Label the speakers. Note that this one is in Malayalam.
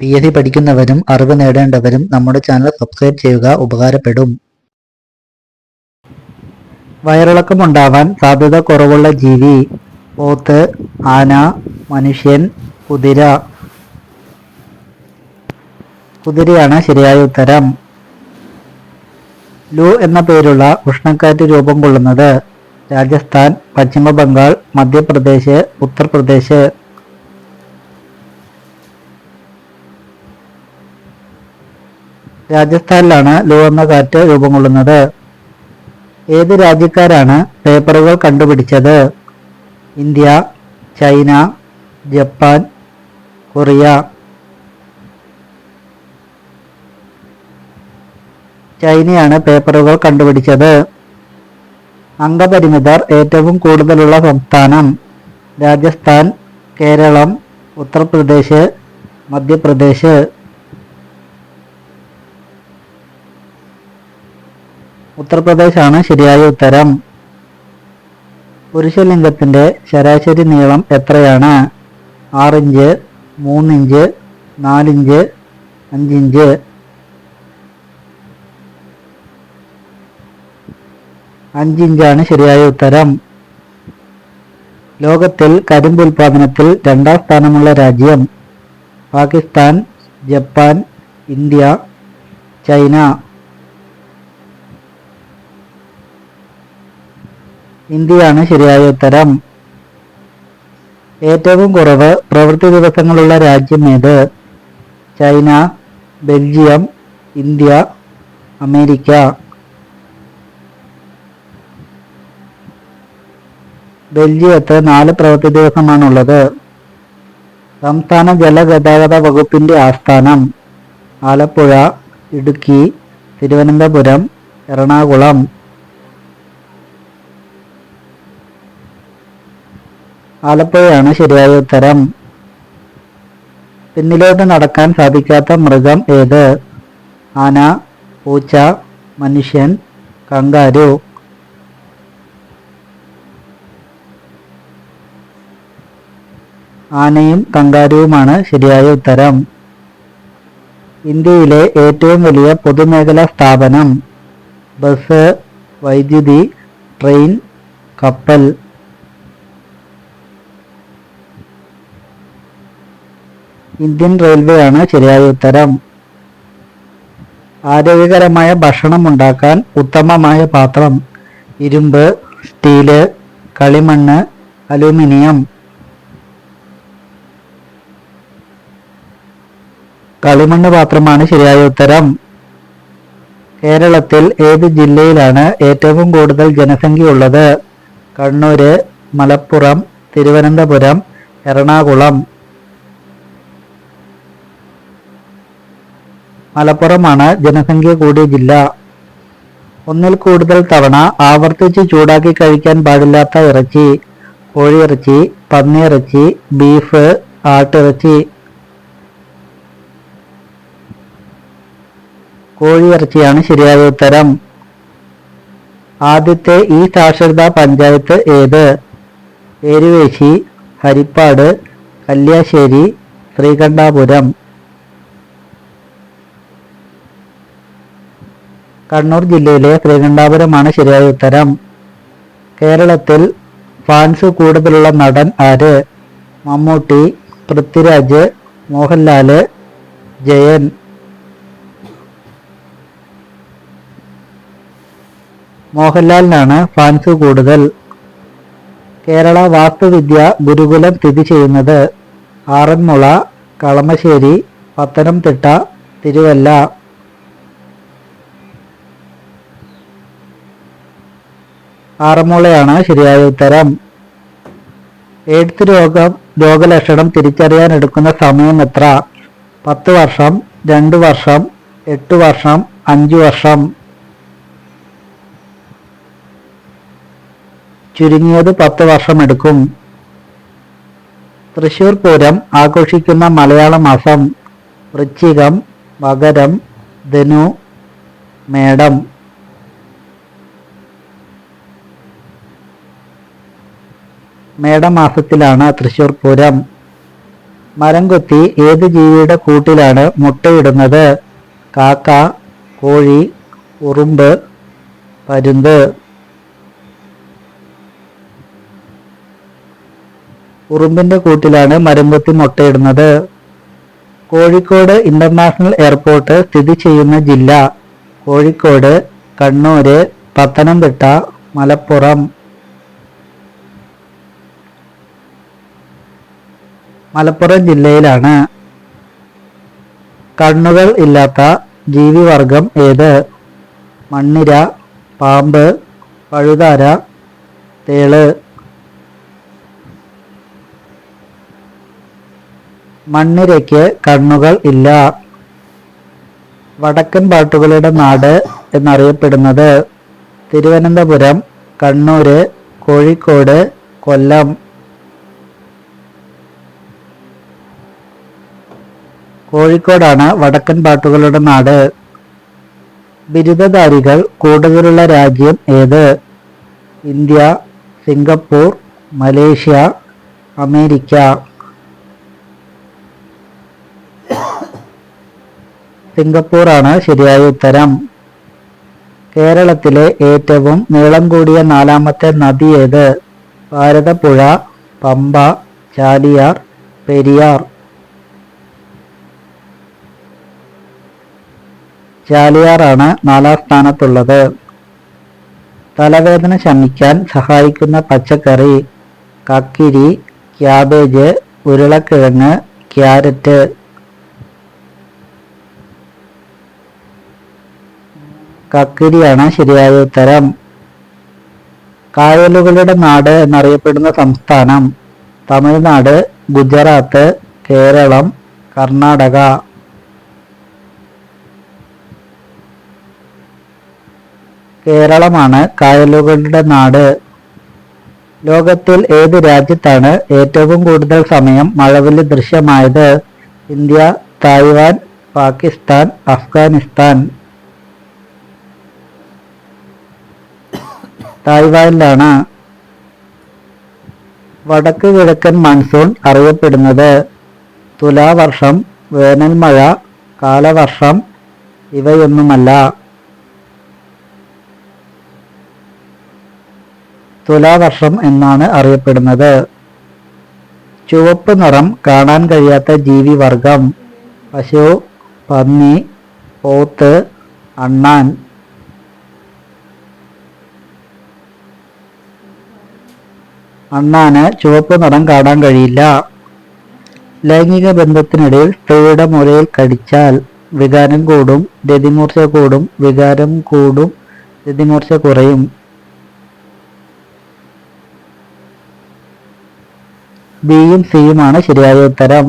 Speaker 1: പി എസ് സി പഠിക്കുന്നവരും അറിവ് നേടേണ്ടവരും നമ്മുടെ ചാനൽ സബ്സ്ക്രൈബ് ചെയ്യുക ഉപകാരപ്പെടും. വയറിളക്കമുണ്ടാവാൻ സാധ്യത കുറവുള്ള ജീവി പോത്ത് ആന മനുഷ്യൻ കുതിര. കുതിരയാണ് ശരിയായ ഉത്തരം. ലു എന്ന പേരുള്ള ഉഷ്ണക്കാറ്റ് രൂപം കൊള്ളുന്നത് രാജസ്ഥാൻ പശ്ചിമ ബംഗാൾ മധ്യപ്രദേശ് ഉത്തർപ്രദേശ്. രാജസ്ഥാനിലാണ് ലോ എന്ന കാറ്റ് രൂപം കൊള്ളുന്നത്. ഏത് രാജ്യക്കാരാണ് പേപ്പറുകൾ കണ്ടുപിടിച്ചത്? India China Japan Korea. ചൈനയാണ് പേപ്പറുകൾ കണ്ടുപിടിച്ചത്. അംഗപരിമിതർ ഏറ്റവും കൂടുതലുള്ള സംസ്ഥാനം രാജസ്ഥാൻ കേരളം ഉത്തർപ്രദേശ് മധ്യപ്രദേശ്. ഉത്തർപ്രദേശാണ് ശരിയായ ഉത്തരം. പുരുഷലിംഗത്തിന്റെ ശരാശരി നീളം എത്രയാണ്? ആറിഞ്ച് മൂന്നിഞ്ച് നാലിഞ്ച് അഞ്ചിഞ്ച്. അഞ്ചിഞ്ചാണ് ശരിയായ ഉത്തരം. ലോകത്തിൽ കരിമ്പ് ഉൽപാദനത്തിൽ രണ്ടാം സ്ഥാനമുള്ള രാജ്യം പാകിസ്ഥാൻ ജപ്പാൻ ഇന്ത്യ ചൈന. ഇന്ത്യയാണ് ശരിയായ ഉത്തരം. ഏറ്റവും കുറവ് പ്രവൃത്തി ദിവസങ്ങളുള്ള രാജ്യം ഏത്? China Belgium India America. ബെൽജിയത്ത് നാല് പ്രവൃത്തി ദിവസമാണുള്ളത്. സംസ്ഥാന ജലഗതാഗത വകുപ്പിന്റെ ആസ്ഥാനം ആലപ്പുഴ ഇടുക്കി തിരുവനന്തപുരം എറണാകുളം. ആലപ്പുഴയാണ് ശരിയായ ഉത്തരം. പിന്നിലോട്ട് നടക്കാൻ സാധിക്കാത്ത മൃഗം ഏത്? ആന പൂച്ച മനുഷ്യൻ കങ്കാരു. ആനയും കങ്കാരുവുമാണ് ശരിയായ ഉത്തരം. ഇന്ത്യയിലെ ഏറ്റവും വലിയ പൊതുമേഖലാ സ്ഥാപനം ബസ് വൈദ്യുതി ട്രെയിൻ കപ്പൽ. ഇന്ത്യൻ റെയിൽവേ ആണ് ശരിയായ ഉത്തരം. ആരോഗ്യകരമായ ഭക്ഷണം ഉണ്ടാക്കാൻ ഉത്തമമായ പാത്രം. ഇരുമ്പ് സ്റ്റീൽ കളിമണ്ണ് അലൂമിനിയം. കളിമണ്ണ് പാത്രമാണ് ശരിയായ ഉത്തരം. കേരളത്തിൽ ഏത് ജില്ലയിലാണ് ഏറ്റവും കൂടുതൽ ജനസംഖ്യ ഉള്ളത്? കണ്ണൂര് മലപ്പുറം തിരുവനന്തപുരം എറണാകുളം. മലപ്പുറമാണ്. ജനസംഖ്യ കൂടിയ ജില്ല. ഒന്നിൽ കൂടുതൽ തവണ ആവർത്തിച്ച് ചൂടാക്കി കഴിക്കാൻ പാടില്ലാത്ത ഇറച്ചി കോഴിയിറച്ചി പന്നിയിറച്ചി ബീഫ് ആട്ടിറച്ചി കോഴിയിറച്ചിയാണ് ശരിയായ ഉത്തരം. ആദ്യത്തെ ഈ സാക്ഷരതാ പഞ്ചായത്ത് ഏത്? ഏരുവേശി ഹരിപ്പാട് കല്യാശ്ശേരി ശ്രീകണ്ഠാപുരം. കണ്ണൂർ ജില്ലയിലെ ശ്രീകണ്ഠാപുരമാണ് ശരിയായ ഉത്തരം. കേരളത്തിൽ ഫാൻസ് കൂടുതലുള്ള നടൻ ആര്? മമ്മൂട്ടി പൃഥ്വിരാജ് മോഹൻലാൽ ജയൻ. മോഹൻലാലിനാണ് ഫാൻസ് കൂടുതൽ. കേരള വാസ്തുവിദ്യ ഗുരുകുലം സ്ഥിതി ചെയ്യുന്നത് ആറന്മുള കളമശ്ശേരി പത്തനംതിട്ട തിരുവല്ല. ആറന്മുളയാണ് ശരിയായ ഉത്തരം. എയ്ഡ്സ് രോഗം രോഗലക്ഷണം തിരിച്ചറിയാൻ എടുക്കുന്ന സമയം എത്ര? പത്ത് വർഷം രണ്ട് വർഷം എട്ട് വർഷം അഞ്ച് വർഷം. ചുരുങ്ങിയത് പത്ത് വർഷം എടുക്കും. തൃശൂർ പൂരം ആഘോഷിക്കുന്ന മലയാള മാസം വൃശ്ചികം മകരം ധനു മേടം. മേടമാസത്തിലാണ് തൃശൂർ പൂരം. മരം കൊത്തി ഏത് ജീവിയുടെ കൂട്ടിലാണ് മുട്ടയിടുന്നത്? കാക്ക കോഴി ഉറുമ്പ് പരുന്ത്. ഉറുമ്പിന്റെ കൂട്ടിലാണ് മരംകൊത്തി മുട്ടയിടുന്നത്. കോഴിക്കോട് ഇന്റർനാഷണൽ എയർപോർട്ട് സ്ഥിതി ചെയ്യുന്ന ജില്ല കോഴിക്കോട് കണ്ണൂര് പത്തനംതിട്ട മലപ്പുറം. മലപ്പുറം ജില്ലയിലാണ്. കണ്ണുകൾ ഇല്ലാത്ത ജീവിവർഗം ഏത്? മണ്ണിര പാമ്പ് പഴുതാര തേൾ. മണ്ണിരയ്ക്ക് കണ്ണുകൾ ഇല്ല. വടക്കൻ പാട്ടുകളുടെ നാട് എന്നറിയപ്പെടുന്നത് തിരുവനന്തപുരം കണ്ണൂര് കോഴിക്കോട് കൊല്ലം. കോഴിക്കോടാണ് വടക്കൻ പാട്ടുകളുടെ നാട്. ബിരുദധാരികൾ കൂടുതലുള്ള രാജ്യം ഏത്? India Singapore Malaysia America. സിംഗപ്പൂറാണ് ശരിയായ ഉത്തരം. കേരളത്തിലെ ഏറ്റവും നീളം കൂടിയ നാലാമത്തെ നദി ഏത്? ഭാരതപ്പുഴ പമ്പ ചാലിയാർ പെരിയാർ. ചാലിയാറാണ് നാലാം സ്ഥാനത്തുള്ളത്. തലവേദന ശമിക്കാൻ സഹായിക്കുന്ന പച്ചക്കറി കക്കിരി ക്യാബേജ് ഉരുളക്കിഴങ്ങ് ക്യാരറ്റ്. കക്കിരിയാണ് ശരിയായ ഉത്തരം. കായലുകളുടെ നാട് എന്നറിയപ്പെടുന്ന സംസ്ഥാനം തമിഴ്നാട് ഗുജറാത്ത് കേരളം കർണാടക. കേരളമാണ് കായലുകളുടെ നാട്. ലോകത്തിൽ ഏത് രാജ്യത്താണ് ഏറ്റവും കൂടുതൽ സമയം മഴവിൽ ദൃശ്യമായത്? India Taiwan Pakistan Afghanistan. തായ്വാനിലാണ് വടക്ക് കിഴക്കൻ മൺസൂൺ അറിയപ്പെടുന്നത്. തുലാവർഷം വേനൽമഴ കാലവർഷം ഇവയൊന്നുമല്ല. തുലാവർഷം എന്നാണ് അറിയപ്പെടുന്നത്. ചുവപ്പ് നിറം കാണാൻ കഴിയാത്ത ജീവിവർഗം. പശു പന്നി പോത്ത് അണ്ണാൻ. അണ്ണാന് ചുവപ്പ് നിറം കാണാൻ കഴിയില്ല. ലൈംഗിക ബന്ധത്തിനിടയിൽ സ്ത്രീയുടെ മുലയിൽ കടിച്ചാൽ വികാരം കൂടും രതിമൂർച്ച കൂടും വികാരം കൂടും രതിമൂർച്ച കുറയും. ബിയും സിയുമാണ് ശരിയായ ഉത്തരം.